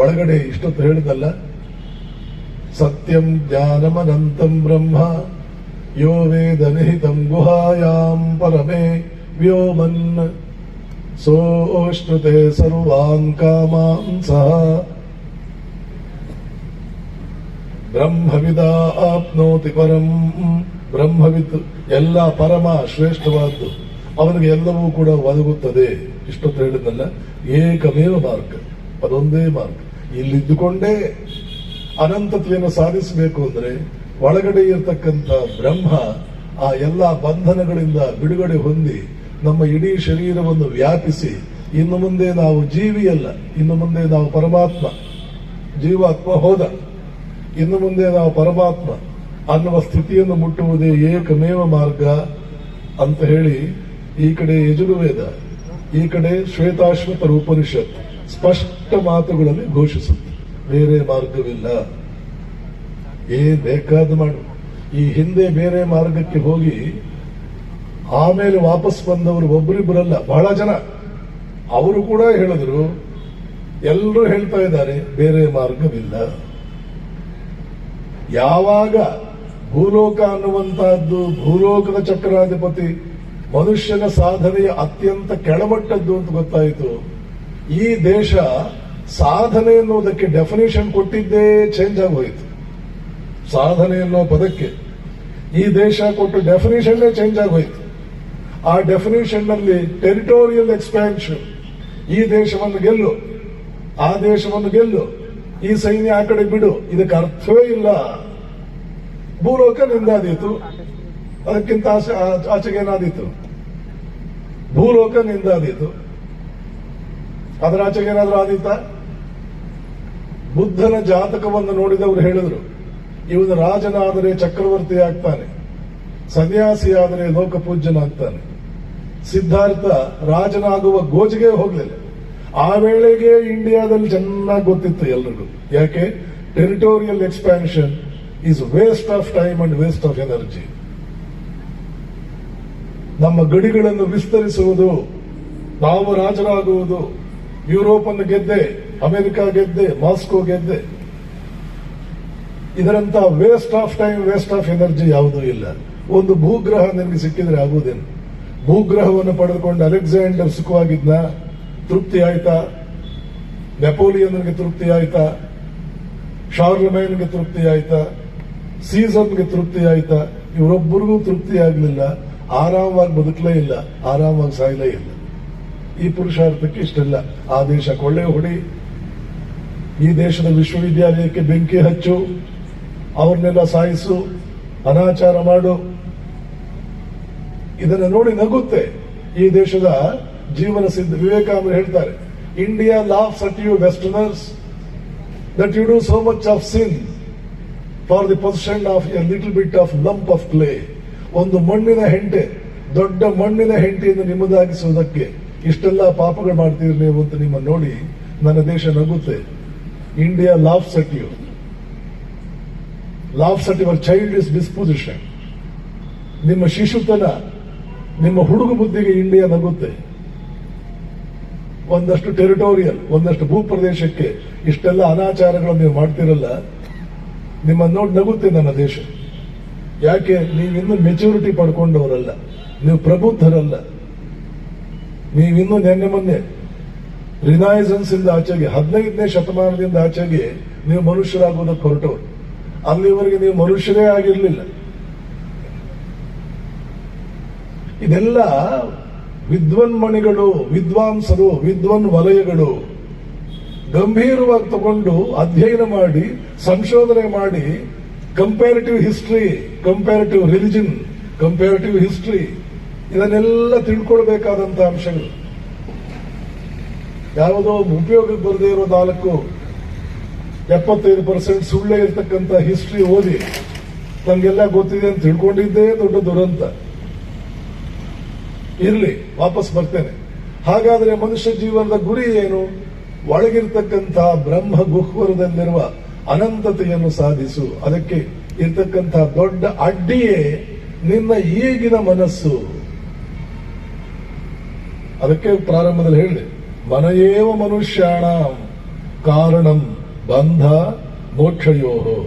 ಒಳಗಡೆ ಇಷ್ಟೊತ್ತು ಹೇಳಿದಲ್ಲ ಸತ್ಯಂ ಜ್ಞಾನಮನಂತಂ ಬ್ರಹ್ಮ, ಯೋ ವೇದ ನಿಹಿತಂ ಗುಹಾಯಾಂ ಪರಮೇ ವ್ಯೋಮನ್ ಸೋಷ್ಣುತೆ ಸರ್ವಾನ್ ಕಾಮಾನ್ ಸಹ ಬ್ರಹ್ಮವಿದ ಆಪ್ನೋತಿ ಪರಂ, ಬ್ರಹ್ಮವಿತ್ ಎಲ್ಲ ಪರಮ ಶ್ರೇಷ್ಠವಾದ್ದು, ಅವನಿಗೆ ಎಲ್ಲವೂ ಕೂಡ ಒದಗುತ್ತದೆ. ಇಷ್ಟೊತ್ತು ಹೇಳಿದ್ನಲ್ಲ ಏಕಮೇವ ಮಾರ್ಗ, ಅದೊಂದೇ ಮಾರ್ಗ. ಇಲ್ಲಿದ್ದುಕೊಂಡೇ ಅನಂತತೆಯನ್ನು ಸಾಧಿಸಬೇಕು ಅಂದ್ರೆ ಒಳಗಡೆ ಇರತಕ್ಕಂಥ ಬ್ರಹ್ಮ ಆ ಎಲ್ಲ ಬಂಧನಗಳಿಂದ ಬಿಡುಗಡೆ ಹೊಂದಿ ನಮ್ಮ ಇಡೀ ಶರೀರವನ್ನು ವ್ಯಾಪಿಸಿ, ಇನ್ನು ಮುಂದೆ ನಾವು ಜೀವಿಯಲ್ಲ, ಇನ್ನು ಮುಂದೆ ನಾವು ಪರಮಾತ್ಮ, ಜೀವಾತ್ಮ ಹೋದ, ಇನ್ನು ಮುಂದೆ ನಾವು ಪರಮಾತ್ಮ ಅನ್ನುವ ಸ್ಥಿತಿಯನ್ನು ಮುಟ್ಟುವುದೇ ಏಕಮೇವ ಮಾರ್ಗ ಅಂತ ಹೇಳಿ ಈ ಕಡೆ ಯಜುರ್ವೇದ, ಈ ಕಡೆ ಶ್ವೇತಾಶ್ವತರ ಉಪನಿಷತ್ ಸ್ಪಷ್ಟ ಮಾತುಗಳಲ್ಲಿ ಘೋಷಿಸುತ್ತೆ. ಬೇರೆ ಮಾರ್ಗವಿಲ್ಲ. ಏನ್ ಬೇಕಾದ ಮಾಡು. ಈ ಹಿಂದೆ ಬೇರೆ ಮಾರ್ಗಕ್ಕೆ ಹೋಗಿ ಆಮೇಲೆ ವಾಪಸ್ ಬಂದವರು ಒಬ್ಬರಿಬ್ಬರಲ್ಲ ಬಹಳ ಜನ. ಅವರು ಕೂಡ ಹೇಳಿದ್ರು ಎಲ್ಲರೂ ಹೇಳ್ತಾ ಇದ್ದಾರೆ, ಬೇರೆ ಮಾರ್ಗವಿಲ್ಲ. ಯಾವಾಗ ಭೂಲೋಕ ಅನ್ನುವಂತಹದ್ದು, ಭೂಲೋಕದ ಚಕ್ರಾಧಿಪತಿ, ಮನುಷ್ಯನ ಸಾಧನೆಯ ಅತ್ಯಂತ ಕೆಳಮಟ್ಟದ್ದು ಅಂತ ಗೊತ್ತಾಯಿತು. ಈ ದೇಶ ಸಾಧನೆ ಅನ್ನೋದಕ್ಕೆ ಡೆಫಿನೇಷನ್ ಕೊಟ್ಟಿದ್ದೇ ಚೇಂಜ್ ಆಗೋಯ್ತು. ಸಾಧನೆ ಅನ್ನೋ ಪದಕ್ಕೆ ಈ ದೇಶ ಕೊಟ್ಟು ಡೆಫಿನೇಷನ್ನೇ ಚೇಂಜ್ ಆಗೋಯಿತು. ಆ ಡೆಫಿನೇಷನ್ನಲ್ಲಿ ಟೆರಿಟೋರಿಯಲ್ ಎಕ್ಸ್ಪ್ಯಾನ್ಷನ್ ಈ ದೇಶವನ್ನು ಗೆಲ್ಲು, ಆ ದೇಶವನ್ನು ಗೆಲ್ಲು, ಈ ಸೈನ್ಯ ಆ ಕಡೆ ಬಿಡು, ಇದಕ್ಕೆ ಅರ್ಥವೇ ಇಲ್ಲ. ಭೂಲೋಕ ನಿಂದಾದೀತು. ಅದಕ್ಕಿಂತ ಆಚೆ- ಆಚೆಗೆ ಏನಾದೀತು? ಭೂಲೋಕ ನಿಂದಾದೀತು. ಅದರ ಆಚೆಗೆ ಏನಾದರೂ ಆದೀತ? ಬುದ್ಧನ ಜಾತಕವನ್ನು ನೋಡಿದವರು ಹೇಳಿದರು, ಇವನು ರಾಜನಾದರೆ ಚಕ್ರವರ್ತಿ ಆಗ್ತಾನೆ, ಸನ್ಯಾಸಿಯಾದರೆ ಲೋಕಪೂಜ್ಯನಾಗ್ತಾನೆ ಸಿದ್ಧಾರ್ಥ ರಾಜನಾಗುವ ಗೋಜಿಗೆ ಹೋಗಲಿಲ್ಲ. ಆ ವೇಳೆಗೆ ಇಂಡಿಯಾದಲ್ಲಿ ಚೆನ್ನಾಗಿ ಗೊತ್ತಿತ್ತು ಎಲ್ರಿಗೂ. ಯಾಕೆ? Territorial expansion is waste of time and waste of energy ನಮ್ಮ ಗಡಿಗಳನ್ನು ವಿಸ್ತರಿಸುವುದು, ನಾವು ರಾಜರಾಗುವುದು, ಯುರೋಪನ್ನು ಗೆದ್ದೆ ಅಮೆರಿಕ ಗೆದ್ದೆ, ಮಾಸ್ಕೋ ಗೆದ್ದೆ. ಇದರಂತ waste of time waste of energy ಯಾವುದೂ ಇಲ್ಲ. ಒಂದು ಭೂಗ್ರಹ ನಿಮಗೆ ಸಿಕ್ಕಿದ್ರೆ ಆಗುವುದೇನು ಭೂಗ್ರಹವನ್ನು ಪಡೆದುಕೊಂಡು ಅಲೆಕ್ಸಾಂಡರ್ ಸುಖವಾಗಿದ್ನ? ತೃಪ್ತಿ ಆಯ್ತಾ? ನೆಪೋಲಿಯನ್ಗೆ ತೃಪ್ತಿ ಆಯ್ತಾ? ಶಾರ್ಲಮೈನ್ಗೆ ತೃಪ್ತಿ ಆಯ್ತಾ? ಸೀಸನ್ಗೆ ತೃಪ್ತಿ ಆಯ್ತಾ? ಇವರೊಬ್ಬರಿಗೂ ತೃಪ್ತಿ ಆಗಲಿಲ್ಲ. ಆರಾಮವಾಗಿ ಬದುಕಲೇ ಇಲ್ಲ. ಆರಾಮವಾಗಿ ಸಾಯಲೇ ಇಲ್ಲ. ಈ ಪುರುಷಾರ್ಥಕ್ಕೆ ಇಷ್ಟೆಲ್ಲ. ಆ ದೇಶ ಕೊಳ್ಳೆ ಹೊಡಿ. ಈ ದೇಶದ ವಿಶ್ವವಿದ್ಯಾಲಯಕ್ಕೆ ಬೆಂಕಿ ಹಚ್ಚು, ಅವ್ರನ್ನೆಲ್ಲ ಸಾಯಿಸು, ಅನಾಚಾರ ಮಾಡು. ಇದನ್ನ ನೋಡಿ ನಗುತ್ತೆ. ಈ ದೇಶದ ಜೀವನ ಸಿದ್ಧ ವಿವೇಕಾನಂದ ಹೇಳ್ತಾರೆ India laughs at you westerners that you do so much of sin for the position of a little bit of lump of clay ಒಂದು ಮಣ್ಣಿನ ಹೆಂಟೆ, ದೊಡ್ಡ ಮಣ್ಣಿನ ಹೆಂಟೆಯನ್ನು ನಿಮ್ಮದಾಗಿಸುವುದಕ್ಕೆ ಇಷ್ಟೆಲ್ಲ ಪಾಪಗಳು ಮಾಡ್ತೀರಿ ನೀವು ಅಂತ ನಿಮ್ಮ ನೋಡಿ ನನ್ನ ದೇಶ ನಗುತ್ತೆ. India laughs at laughs at your child is disposition ನಿಮ್ಮ ಶಿಶುತನ, ನಿಮ್ಮ ಹುಡುಗ ಬುದ್ಧಿಗೆ ಇಂಡಿಯಾ ನಗುತ್ತೆ. ಒಂದಷ್ಟು ಟೆರಿಟೋರಿಯಲ್ ಒಂದಷ್ಟು ಭೂಪ್ರದೇಶಕ್ಕೆ ಇಷ್ಟೆಲ್ಲ ಅನಾಚಾರಗಳನ್ನು ನೀವು ಮಾಡ್ತಿರಲ್ಲ ನಿಮ್ಮ ನೋಡಿ ನಗುತ್ತೆ ನನ್ನ ದೇಶ. ಯಾಕೆ? ನೀವಿನ್ನೂ ಮೆಚುರಿಟಿ ಪಡ್ಕೊಂಡವರಲ್ಲ. ನೀವು ಪ್ರಬುದ್ಧರಲ್ಲ. ನೀವಿನ್ನೂ ನೆನ್ನೆ ಮೊನ್ನೆ ರಿನೈಸನ್ಸ್ ಇಂದ ಆಚೆಗೆ, ಹದಿನೈದನೇ ಶತಮಾನದಿಂದ ಆಚೆಗೆ ನೀವು ಮನುಷ್ಯರಾಗುವುದಕ್ಕೆ ಹೊರಟವರು ಅಲ್ಲಿವರೆಗೆ ನೀವು ಮನುಷ್ಯರೇ ಆಗಿರಲಿಲ್ಲ. ಇದೆಲ್ಲ ವಿದ್ವನ್ಮಣಿಗಳು, ವಿದ್ವಾಂಸರು ವಿದ್ವನ್ ವಲಯಗಳು ಗಂಭೀರವಾಗಿ ತಗೊಂಡು ಅಧ್ಯಯನ ಮಾಡಿ, ಸಂಶೋಧನೆ ಮಾಡಿ comparative history comparative religion comparative history ಇದನ್ನೆಲ್ಲ ತಿಳ್ಕೊಳ್ಬೇಕಾದಂತಹ ಅಂಶಗಳು. ಯಾವುದೋ ಉಪಯೋಗಕ್ಕೆ ಬರದೇ ಇರೋ ನಾಲ್ಕು ಎಪ್ಪತ್ತೈದು ಪರ್ಸೆಂಟ್ ಸುಳ್ಳೇ ಇರತಕ್ಕಂತ ಹಿಸ್ಟ್ರಿ ಓದಿ ನಮ್ಗೆಲ್ಲ ಗೊತ್ತಿದೆ ಅಂತ ತಿಳ್ಕೊಂಡಿದ್ದೇ ದೊಡ್ಡ ದುರಂತ. ಇರಲಿ, ವಾಪಸ್ ಬರ್ತೇನೆ. ಹಾಗಾದ್ರೆ ಮನುಷ್ಯ ಜೀವನದ ಗುರಿ ಏನು? ಒಳಗಿರ್ತಕ್ಕಂಥ ಬ್ರಹ್ಮ ಗುಹ್ವರದಲ್ಲಿರುವ ಅನಂತತೆಯನ್ನು ಸಾಧಿಸು. ಅದಕ್ಕೆ ಇರ್ತಕ್ಕಂಥ ದೊಡ್ಡ ಅಡ್ಡಿಯೇ ನಿನ್ನ ಈಗಿನ ಮನಸ್ಸು. ಅದಕ್ಕೆ ಪ್ರಾರಂಭದಲ್ಲಿ ಹೇಳಿದೆ ಮನಯೇವ ಮನುಷ್ಯಾಣ ಕಾರಣಂ ಬಂಧ ಮೋಕ್ಷಯೋಹೋ.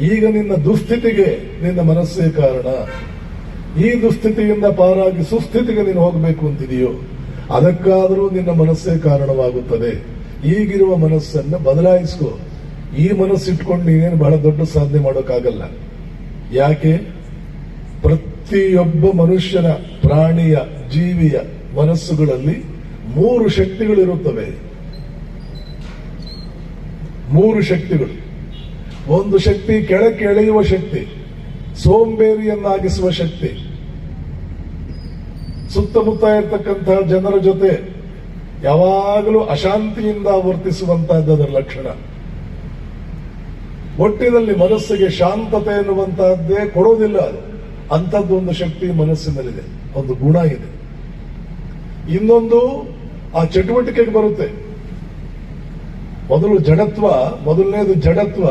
ಈಗ ನಿನ್ನ ದುಸ್ಥಿತಿಗೆ ನಿನ್ನ ಮನಸ್ಸೇ ಕಾರಣ. ಈ ದುಸ್ಥಿತಿಯಿಂದ ಪಾರಾಗಿ ಸುಸ್ಥಿತಿಗೆ ನೀನು ಹೋಗಬೇಕು ಅಂತಿದೆಯೋ, ಅದಕ್ಕಾದರೂ ನಿನ್ನ ಮನಸ್ಸೇ ಕಾರಣವಾಗುತ್ತದೆ. ಈಗಿರುವ ಮನಸ್ಸನ್ನು ಬದಲಾಯಿಸ್ಕೋ. ಈ ಮನಸ್ಸಿಟ್ಕೊಂಡು ನೀನೇನು ಬಹಳ ದೊಡ್ಡ ಸಾಧನೆ ಮಾಡೋಕ್ಕಾಗಲ್ಲ. ಯಾಕೆ? ಪ್ರತಿಯೊಬ್ಬ ಮನುಷ್ಯನ ಪ್ರಾಣಿಯ, ಜೀವಿಯ ಮನಸ್ಸುಗಳಲ್ಲಿ ಮೂರು ಶಕ್ತಿಗಳಿರುತ್ತವೆ. ಮೂರು ಶಕ್ತಿಗಳು. ಒಂದು ಶಕ್ತಿ ಕೆಳಕ್ಕೆ ಎಳೆಯುವ ಶಕ್ತಿ, ಸೋಂಬೇರಿಯನ್ನಾಗಿಸುವ ಶಕ್ತಿ. ಸುತ್ತಮುತ್ತ ಇರತಕ್ಕಂತಹ ಜನರ ಜೊತೆ ಯಾವಾಗಲೂ ಅಶಾಂತಿಯಿಂದ ವರ್ತಿಸುವಂತಹದ್ದು ಅದರ ಲಕ್ಷಣ. ಒಟ್ಟಿನಲ್ಲಿ ಮನಸ್ಸಿಗೆ ಶಾಂತತೆ ಎನ್ನುವಂತಹದ್ದೇ ಕೊಡೋದಿಲ್ಲ ಅದು. ಅಂಥದ್ದು ಒಂದು ಶಕ್ತಿ ಮನಸ್ಸಿನಲ್ಲಿದೆ. ಒಂದು ಗುಣ ಇದೆ. ಇನ್ನೊಂದು ಆ ಚಟುವಟಿಕೆಗೆ ಬರುತ್ತೆ. ಮೊದಲು ಜಡತ್ವ, ಮೊದಲನೇದು ಜಡತ್ವ,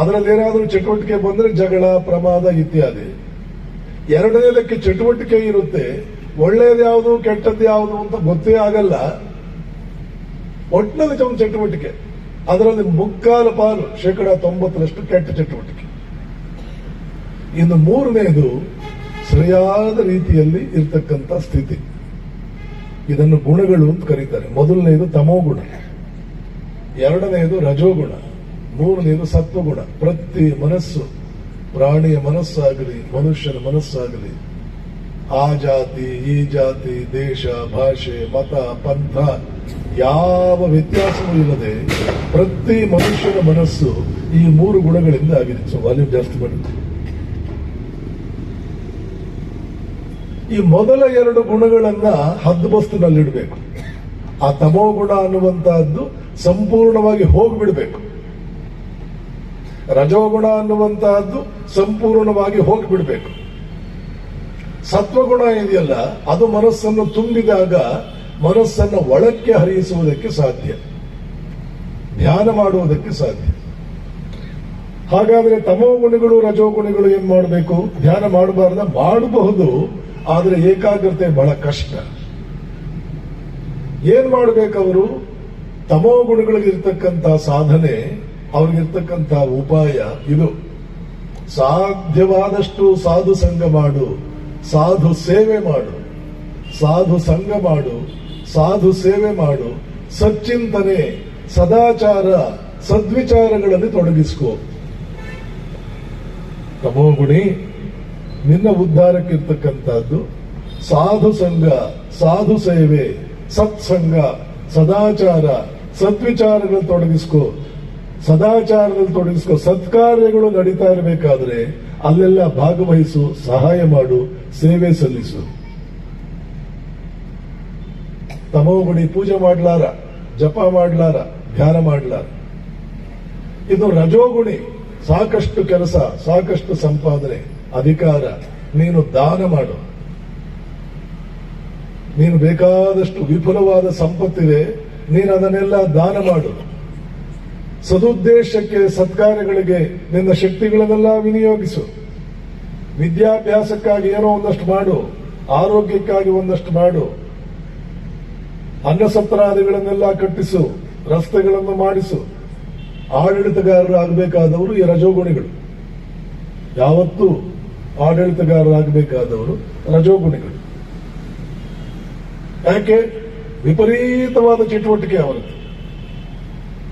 ಅದರಲ್ಲಿ ಏನಾದರೂ ಚಟುವಟಿಕೆ ಬಂದರೆ ಜಗಳ, ಪ್ರಮಾದ ಇತ್ಯಾದಿ. ಎರಡನೇದಕ್ಕೆ ಚಟುವಟಿಕೆ ಇರುತ್ತೆ. ಒಳ್ಳೆಯದು ಯಾವುದು, ಕೆಟ್ಟದ್ದು ಯಾವುದು ಅಂತ ಗೊತ್ತೇ ಆಗಲ್ಲ. ಒಟ್ಟಿನಲ್ಲಿ ಒಂದು ಚಟುವಟಿಕೆ. ಅದರಲ್ಲಿ ಮುಕ್ಕಾಲು ಪಾಲು, ಶೇಕಡ ತೊಂಬತ್ತರಷ್ಟು ಕೆಟ್ಟ ಚಟುವಟಿಕೆ. ಇನ್ನು ಮೂರನೇದು, ಸರಿಯಾದ ರೀತಿಯಲ್ಲಿ ಇರತಕ್ಕಂಥ ಸ್ಥಿತಿ. ಇದನ್ನು ಗುಣಗಳು ಅಂತ ಕರೀತಾರೆ. ಮೊದಲನೆಯದು ತಮೋಗುಣ ಎರಡನೆಯದು ರಜೋಗುಣ ಮೂರನೆಯದು ಸತ್ವಗುಣ ಪ್ರತಿ ಮನಸ್ಸು ಪ್ರಾಣಿಯ ಮನಸ್ಸಾಗಲಿ, ಮನುಷ್ಯನ ಮನಸ್ಸಾಗಲಿ, ಆ ಜಾತಿ, ಈ ಜಾತಿ, ದೇಶ, ಭಾಷೆ, ಮತ, ಪಂಥ, ಯಾವ ವ್ಯತ್ಯಾಸವೂ ಇಲ್ಲದೆ ಪ್ರತಿ ಮನುಷ್ಯನ ಮನಸ್ಸು ಈ ಮೂರು ಗುಣಗಳಿಂದ ಆಗಿದೆ. ಸೊ ವಾಲ್ಯೂಮ್ ಜಾಸ್ತಿ ಮಾಡಿ ಈ ಮೊದಲ ಎರಡು ಗುಣಗಳನ್ನ ಹದ್ದುಬಸ್ತಿನಲ್ಲಿಡಬೇಕು ಆ ತಮೋ ಗುಣ ಅನ್ನುವಂತಹದ್ದು ಸಂಪೂರ್ಣವಾಗಿ ಹೋಗ್ಬಿಡ್ಬೇಕು. ರಜೋಗುಣ ಅನ್ನುವಂತಹದ್ದು ಸಂಪೂರ್ಣವಾಗಿ ಹೋಗ್ಬಿಡ್ಬೇಕು. ಸತ್ವಗುಣ ಇದೆಯಲ್ಲ, ಅದು ಮನಸ್ಸನ್ನು ತುಂಬಿದಾಗ ಮನಸ್ಸನ್ನು ಒಳಕ್ಕೆ ಹರಿಯಿಸುವುದಕ್ಕೆ ಸಾಧ್ಯ. ಧ್ಯಾನ ಮಾಡುವುದಕ್ಕೆ ಸಾಧ್ಯ. ಹಾಗಾದ್ರೆ ತಮೋ ಗುಣಗಳು, ರಜೋ ಗುಣಗಳು ಏನ್ ಮಾಡಬೇಕು? ಧ್ಯಾನ ಮಾಡಬಾರ್ದ, ಮಾಡಬಹುದು. ಆದರೆ ಏಕಾಗ್ರತೆ ಬಹಳ ಕಷ್ಟ. ಏನ್ ಮಾಡಬೇಕವರು? ತಮೋ ಗುಣಗಳಿಗಿರ್ತಕ್ಕಂಥ ಸಾಧನೆ, ಅವ್ರಿಗಿರ್ತಕ್ಕಂಥ ಉಪಾಯ ಇದು. ಸಾಧ್ಯವಾದಷ್ಟು ಸಾಧು ಸಂಘ ಮಾಡು, ಸಾಧು ಸೇವೆ ಮಾಡು. ಸಾಧು ಸಂಘ ಮಾಡು, ಸಾಧು ಸೇವೆ ಮಾಡು. ಸಚ್ಚಿಂತನೆ, ಸದಾಚಾರ, ಸದ್ವಿಚಾರಗಳಲ್ಲಿ ತೊಡಗಿಸ್ಕೋ. ತಮೋಗುಣಿ ನಿನ್ನ ಉದ್ಧಾರಕ್ಕಿರ್ತಕ್ಕಂಥದ್ದು ಸಾಧು ಸಂಘ, ಸಾಧು ಸೇವೆ, ಸತ್ಸಂಗ, ಸದಾಚಾರ ಸತ್ವಿಚಾರಗಳು ತೊಡಗಿಸ್ಕೋ, ಸದಾಚಾರದಲ್ಲಿ ತೊಡಗಿಸ್ಕೋ, ಸತ್ಕಾರ್ಯಗಳು ನಡೀತಾ ಇರಬೇಕಾದ್ರೆ ಅಲ್ಲೆಲ್ಲ ಭಾಗವಹಿಸು, ಸಹಾಯ ಮಾಡು, ಸೇವೆ ಸಲ್ಲಿಸು. ತಮೋಗುಣಿ ಪೂಜೆ ಮಾಡ್ಲಾರ, ಜಪ ಮಾಡ್ಲಾರ, ಧ್ಯಾನ ಮಾಡ್ಲಾರ. ಇದು ರಜೋಗುಣಿ, ಸಾಕಷ್ಟು ಕೆಲಸ, ಸಾಕಷ್ಟು ಸಂಪಾದನೆ. ಅಧಿಕಾರ, ನೀನು ದಾನ ಮಾಡು. ನೀನು ಬೇಕಾದಷ್ಟು ವಿಫುಲವಾದ ಸಂಪತ್ತಿದೆ, ನೀನು ಅದನ್ನೆಲ್ಲ ದಾನ ಮಾಡು. ಸದುದ್ದೇಶಕ್ಕೆ ಸತ್ಕಾರಗಳಿಗೆ ನಿನ್ನ ಶಕ್ತಿಗಳನ್ನೆಲ್ಲ ವಿನಿಯೋಗಿಸು. ವಿದ್ಯಾಭ್ಯಾಸಕ್ಕಾಗಿ ಏನೋ ಒಂದಷ್ಟು ಮಾಡು, ಆರೋಗ್ಯಕ್ಕಾಗಿ ಒಂದಷ್ಟು ಮಾಡು. ಅನ್ನಸತ್ರಾದಿಗಳನ್ನೆಲ್ಲ ಕಟ್ಟಿಸು, ರಸ್ತೆಗಳನ್ನು ಮಾಡಿಸು. ಆಡಳಿತಗಾರರಾಗಬೇಕಾದವರು ಈ ರಜೋಗುಣಿಗಳು. ಯಾವತ್ತೂ ಆಡಳಿತಗಾರರಾಗಬೇಕಾದವರು ರಜೋಗುಣಿಗಳು. ಯಾಕೆ? ವಿಪರೀತವಾದ ಚಟುವಟಿಕೆ ಅವರದ್ದು.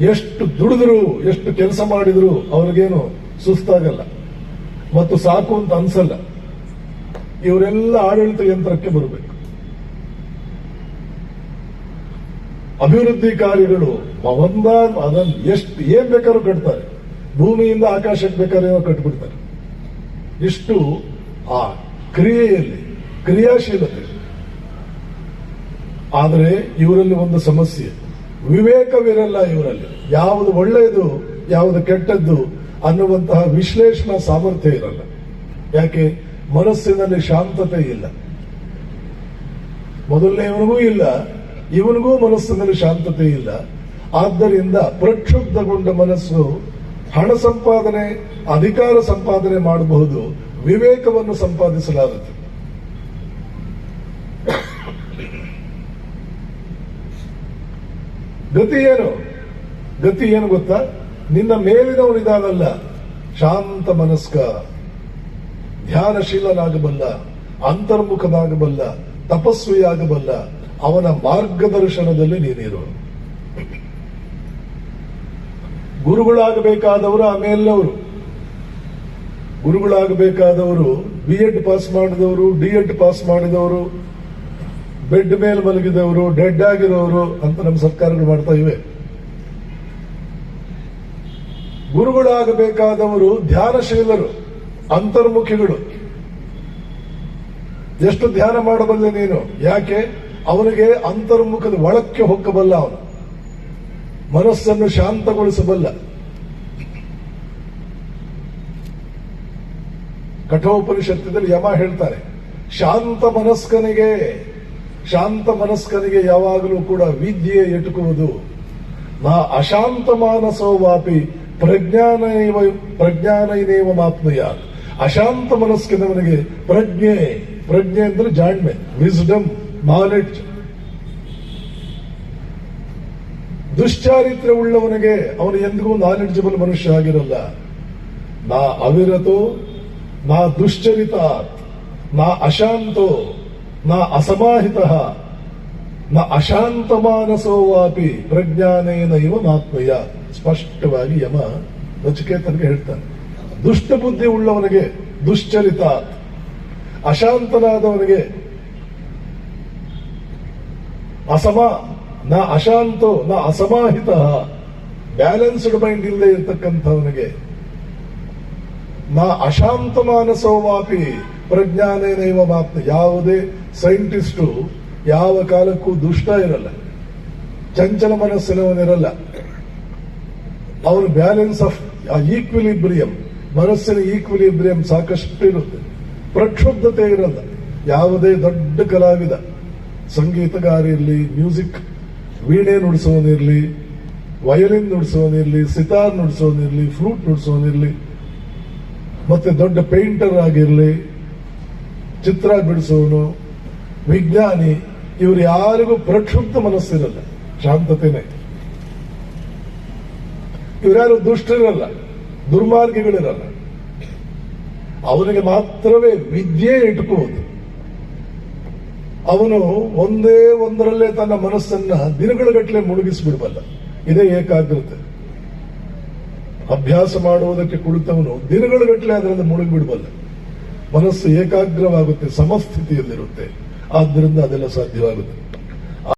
ಎಷ್ಟು ದುಡಿದ್ರು, ಎಷ್ಟು ಕೆಲಸ ಮಾಡಿದ್ರು ಅವ್ರಿಗೇನು ಸುಸ್ತಾಗಲ್ಲ. ಮತ್ತು ಸಾಕು ಅಂತ ಅನ್ಸಲ್ಲ. ಇವರೆಲ್ಲ ಆಡಳಿತ ಯಂತ್ರಕ್ಕೆ ಬರಬೇಕು. ಅಭಿವೃದ್ಧಿ ಕಾರ್ಯಗಳು ಒಂದ ಅದನ್ನು ಎಷ್ಟು ಏನ್ ಬೇಕಾದ್ರೂ ಕಟ್ತಾರೆ. ಭೂಮಿಯಿಂದ ಆಕಾಶಕ್ಕೆ ಬೇಕಾದ್ರೆ ಕಟ್ಬಿಡ್ತಾರೆ. ಇಷ್ಟು ಆ ಕ್ರಿಯೆಯಲ್ಲಿ, ಕ್ರಿಯಾಶೀಲತೆ. ಆದರೆ ಇವರಲ್ಲಿ ಒಂದು ಸಮಸ್ಯೆ. ವಿವೇಕವಿರಲ್ಲ ಇವರಲ್ಲಿ. ಯಾವುದು ಒಳ್ಳೆಯದು, ಯಾವುದು ಕೆಟ್ಟದ್ದು ಅನ್ನುವಂತಹ ವಿಶ್ಲೇಷಣಾ ಸಾಮರ್ಥ್ಯ ಇರಲ್ಲ. ಯಾಕೆ? ಮನಸ್ಸಿನಲ್ಲಿ ಶಾಂತತೆ ಇಲ್ಲ. ಮೊದಲನೇ ಇವನಿಗೂ ಇಲ್ಲ, ಇವನಿಗೂ ಮನಸ್ಸಿನಲ್ಲಿ ಶಾಂತತೆ ಇಲ್ಲ. ಆದ್ದರಿಂದ ಪ್ರಕ್ಷುಬ್ಧಗೊಂಡ ಮನಸ್ಸು ಹಣ ಸಂಪಾದನೆ, ಅಧಿಕಾರ ಸಂಪಾದನೆ ಮಾಡಬಹುದು, ವಿವೇಕವನ್ನು ಸಂಪಾದಿಸಲಾರದು ಗತಿ ಏನು? ಗತಿ ಏನು ಗೊತ್ತಾ? ನಿನ್ನ ಮೇಲಿನವನಿದಾನಲ್ಲ ಶಾಂತ ಮನಸ್ಕ, ಧ್ಯಾನಶೀಲನಾಗಬಲ್ಲ, ಅಂತರ್ಮುಖನಾಗಬಲ್ಲ, ತಪಸ್ವಿಯಾಗಬಲ್ಲ, ಅವನ ಮಾರ್ಗದರ್ಶನದಲ್ಲಿ ನೀನಿರು ಗುರುಗಳಾಗಬೇಕಾದವರು ಆಮೇಲವರು ಗುರುಗಳಾಗಬೇಕಾದವರು ಬಿ ಎಡ್ ಪಾಸ್ ಮಾಡಿದವರು ಡಿ ಎಡ್ ಪಾಸ್ ಮಾಡಿದವರು ಬೆಡ್ ಮೇಲೆ ಮಲಗಿದವರು ಡೆಡ್ ಆಗಿರೋರು ಅಂತ ನಮ್ಮ ಸರ್ಕಾರಗಳು ಮಾಡ್ತಾ ಇವೆ. ಗುರುಗಳಾಗಬೇಕಾದವರು ಧ್ಯಾನಶೀಲರು, ಅಂತರ್ಮುಖಿಗಳು. ಎಷ್ಟು ಧ್ಯಾನ ಮಾಡಬಲ್ಲೆ ನೀನು? ಯಾಕೆ? ಅವನಿಗೆ ಅಂತರ್ಮುಖದ ಒಳಕ್ಕೆ ಹೊಕ್ಕಬಲ್ಲ ಅವನು. ಮನಸ್ಸನ್ನು ಶಾಂತಗೊಳಿಸಬಲ್ಲ. ಕಠೋಪನಿಷತ್ತಿನಲ್ಲಿ ಯಮ ಹೇಳ್ತಾರೆ, ಶಾಂತ ಮನಸ್ಕನಿಗೆ ಶಾಂತ ಮನಸ್ಕನಿಗೆ ಯಾವಾಗಲೂ ಕೂಡ ವಿದ್ಯೆ ಎಟುಕುವುದು. ನಾ ಅಶಾಂತ ಮಾನಸೋ ವಾಪಿ ಪ್ರಜ್ಞಾನೈವ, ಪ್ರಜ್ಞಾನೈನೇವ ಮಾತ್ಮಯ ಅಶಾಂತ ಮನಸ್ಕಿನವನಿಗೆ ಪ್ರಜ್ಞೆ ಪ್ರಜ್ಞೆ ಅಂದ್ರೆ ಜಾಣ್ಮೆ ವಿಸ್ಡಮ್ ನಾಲೆಡ್ಜ್ ದುಶ್ಚಾರಿತ್ರ್ಯ ಉಳ್ಳವನಿಗೆ ಅವನು ಎಂದಿಗೂ ನಾಲೆಡ್ಜಬಲ್ ಮನುಷ್ಯ ಆಗಿರಲ್ಲ. ನಾ ಅವಿರತೋ ನಾ ದುಶ್ಚರಿತ ನಾ ಅಶಾಂತೋ ನಾ ಅಸಮಾಹಿತ ನಾ ಅಶಾಂತ ಮಾನಸೋವಾಪಿ ಪ್ರಜ್ಞಾನೇನ ಇವ ಮಾತ್ಮಯ ಸ್ಪಷ್ಟವಾಗಿ ಯಮ ನಚಿಕೇತನಿಗೆ ಹೇಳ್ತಾನೆ. ದುಷ್ಟ ಬುದ್ಧಿ ಉಳ್ಳವನಿಗೆ ದುಶ್ಚರಿತ ಅಶಾಂತನಾದವನಿಗೆ ಅಸಮ ನ ಅಶಾಂತೋ, ನಾ ಅಸಮಾಹಿತ, ಬ್ಯಾಲೆನ್ಸ್ಡ್ ಮೈಂಡ್ ಇಲ್ಲದೆ ಇರತಕ್ಕಂಥವನಿಗೆ, ನಾ ಅಶಾಂತ ಮಾನಸೋ ವಾಪಿ ಪ್ರಜ್ಞಾನೇನೈವ ಮಾತ್ಮ, ಯಾವುದೇ ಸೈಂಟಿಸ್ಟು ಯಾವ ಕಾಲಕ್ಕೂ ದುಷ್ಟ ಇರಲ್ಲ, ಚಂಚಲ ಮನಸ್ಸಿನವನಿರಲ್ಲ. ಅವನು ಬ್ಯಾಲೆನ್ಸ್ ಆಫ್ ಈಕ್ವಿಲಿಬ್ರಿಯಂ, ಮನಸ್ಸಿನ ಈಕ್ವಿಲಿಬ್ರಿಯಂ ಸಾಕಷ್ಟು ಇರುತ್ತೆ ಪ್ರಕ್ಷುಬ್ಧತೆ ಇರಲ್ಲ, ಯಾವುದೇ ದೊಡ್ಡ ಕಲಾವಿದ ಸಂಗೀತಗಾರ ಇರಲಿ ಮ್ಯೂಸಿಕ್ ವೀಣೆ ನುಡಿಸೋನಿರಲಿ ವಯಲಿನ್ ನುಡಿಸೋನಿರಲಿ ಸಿತಾರ್ ನುಡಿಸೋನಿರಲಿ ಫ್ರೂಟ್ ನುಡಿಸೋನಿರಲಿ ಮತ್ತೆ ದೊಡ್ಡ ಪೇಂಟರ್ ಆಗಿರಲಿ, ಚಿತ್ರ ಬಿಡಿಸೋನು, ವಿಜ್ಞಾನಿ, ಇವರು ಯಾರಿಗೂ ಪ್ರಕ್ಷುಬ್ಧ ಮನಸ್ಸಿರಲ್ಲ, ಶಾಂತತೆನೆ. ಇವರ್ಯಾರು ದುಷ್ಟರಿರಲ್ಲ ದುರ್ಮಾರ್ಗಿಗಳಿರಲ್ಲ. ಅವನಿಗೆ ಮಾತ್ರವೇ ವಿದ್ಯೆ ಇಟ್ಕೋದು. ಅವನು ಒಂದೇ ಒಂದರಲ್ಲೇ ತನ್ನ ಮನಸ್ಸನ್ನ ದಿನಗಳಗಟ್ಟಲೆ ಮುಳುಗಿಸಿಬಿಡಬಲ್ಲ. ಇದೇ ಏಕಾಗ್ರತೆ. ಅಭ್ಯಾಸ ಮಾಡುವುದಕ್ಕೆ ಕುಳಿತವನು ದಿನಗಳಗಟ್ಟಲೆ ಅದರಿಂದ ಮುಳುಗಿಬಿಡಬಲ್ಲ. ಮನಸ್ಸು ಏಕಾಗ್ರವಾಗುತ್ತೆ, ಸಮಸ್ಥಿತಿಯಲ್ಲಿರುತ್ತೆ. ಆದ್ದರಿಂದ ಅದೆಲ್ಲ ಸಾಧ್ಯವಾಗುತ್ತೆ.